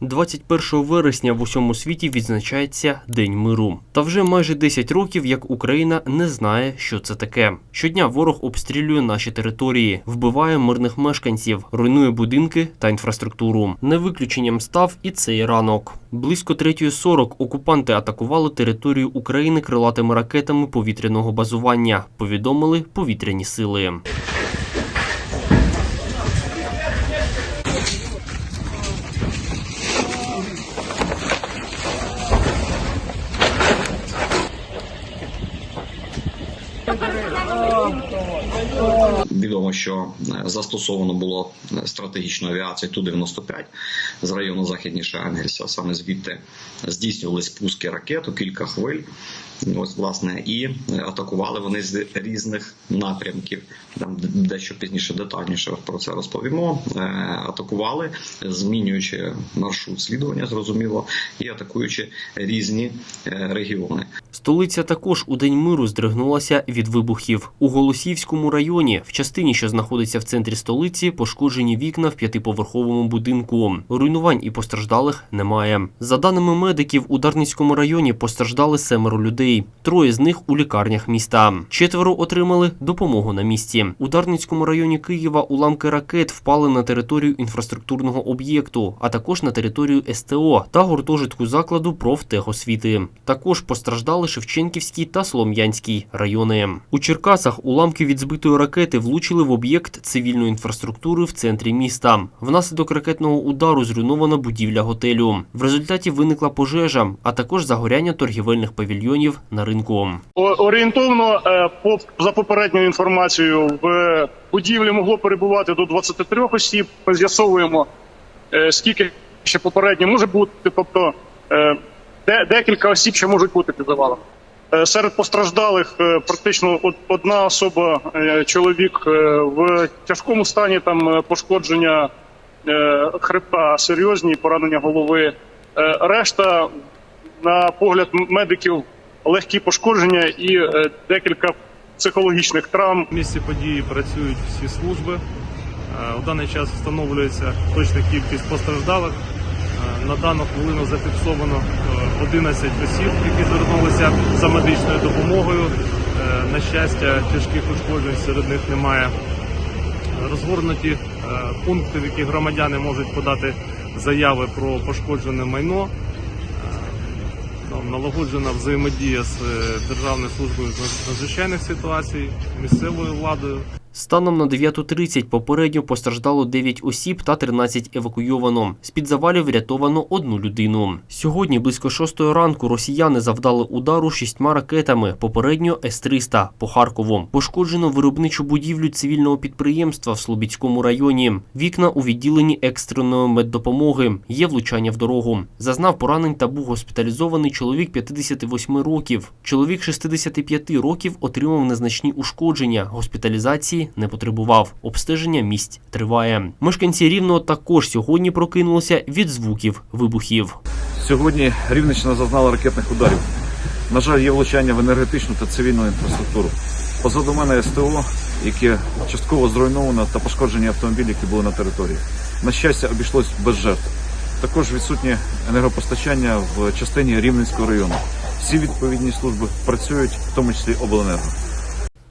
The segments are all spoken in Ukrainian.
21 вересня в усьому світі відзначається День миру. Та вже майже 10 років, як Україна не знає, що це таке. Щодня ворог обстрілює наші території, вбиває мирних мешканців, руйнує будинки та інфраструктуру. Не виключенням став і цей ранок. Близько 3.40 окупанти атакували територію України крилатими ракетами повітряного базування. Повідомили повітряні сили. Oh, oh. Oh. Відомо, що е, застосовано було е, стратегічну авіацію Ту-95 з району західніше Ангельса. Саме звідти здійснювали спуски ракет у кілька хвиль. Ось власне і е, атакували вони з різних напрямків. Там дещо пізніше детальніше про це розповімо. Атакували, змінюючи маршрут слідування, зрозуміло, і атакуючи різні регіони. Столиця також у день миру здригнулася від вибухів. У Голосіївському районі, в частині, що знаходиться в центрі столиці, пошкоджені вікна в п'ятиповерховому будинку. Руйнувань і постраждалих немає. За даними медиків, у Дарницькому районі постраждали семеро людей. Троє з них у лікарнях міста. Четверо отримали допомогу на місці. У Дарницькому районі Києва уламки ракет впали на територію інфраструктурного об'єкту, а також на територію СТО та гуртожитку закладу профтехосвіти. Також постраждали Шевченківський та Солом'янський райони. У Черкасах уламки від збитої ракети влучили в об'єкт цивільної інфраструктури в центрі міста. Внаслідок ракетного удару зруйнована будівля готелю. В результаті виникла пожежа, а також загоряння торгівельних павільйонів на ринку. Орієнтовно е, за попередньою інформацією в будівлі могло перебувати до 23 осіб. Ми з'ясовуємо е, скільки ще попередньо може бути, тобто е, де, декілька осіб ще можуть бути під завалом. Е, Серед постраждалих е, практично од- одна особа, е, чоловік в тяжкому стані, там пошкодження хребта серйозні, поранення голови. Решта, на погляд медиків, легкі пошкодження і декілька психологічних травм. В місці події працюють всі служби. У даний час встановлюється точна кількість постраждалих. Е, На дану хвилину зафіксовано е, 11 осіб, які звернулися за медичною допомогою. Е, На щастя, тяжких ушкоджень серед них немає. Розгорнуті е, пункти, в які громадяни можуть подати заяви про пошкоджене майно. Е, Налагоджена взаємодія з е, Державною службою з надзвичайних ситуацій, місцевою владою. Станом на 9.30 попередньо постраждало 9 осіб та 13 евакуйовано. З-під завалів врятовано одну людину. Сьогодні близько 6 ранку росіяни завдали удару шістьма ракетами, попередньо С-300 по Харкову. Пошкоджено виробничу будівлю цивільного підприємства в Слобідському районі. Вікна у відділенні екстреної меддопомоги. Є влучання в дорогу. Зазнав поранень та був госпіталізований чоловік 58 років. Чоловік 65 років отримав незначні ушкодження. Госпіталізації не потребував. Обстеження місць триває. Мешканці рівного також сьогодні прокинулися від звуків вибухів. Сьогодні Рівненщина зазнала ракетних ударів. На жаль, є влучання в енергетичну та цивільну інфраструктуру. Позаду мене СТО, яке частково зруйновано та пошкоджені автомобілі, які були на території. На щастя, обійшлось без жертв. Також відсутнє енергопостачання в частині Рівненського району. Всі відповідні служби працюють, в тому числі обленерго.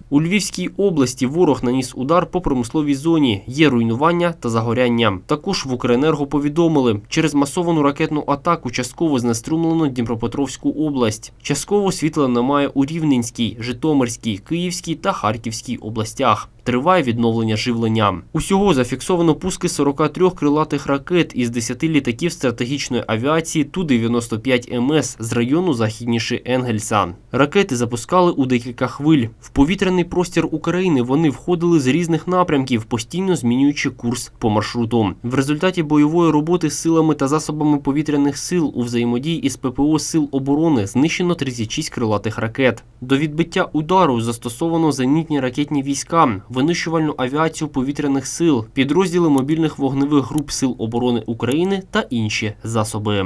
У Львівській області ворог наніс удар по промисловій зоні. Є руйнування та загоряння. Також в Укренерго повідомили, через масовану ракетну атаку частково знеструмлено Дніпропетровську область. Частково світла немає у Рівненській, Житомирській, Київській та Харківській областях. Триває відновлення живлення. Усього зафіксовано пуски 43 крилатих ракет із 10 літаків стратегічної авіації Ту-95 МС з району західніше Енгельса. Ракети запускали у декілька хвиль. В повітряний простір України вони входили з різних напрямків, постійно змінюючи курс по маршруту. В результаті бойової роботи силами та засобами повітряних сил у взаємодії із ППО Сил оборони знищено 36 крилатих ракет. До відбиття удару застосовано зенітні ракетні війська, винищувальну авіацію повітряних сил, підрозділи мобільних вогневих груп Сил оборони України та інші засоби.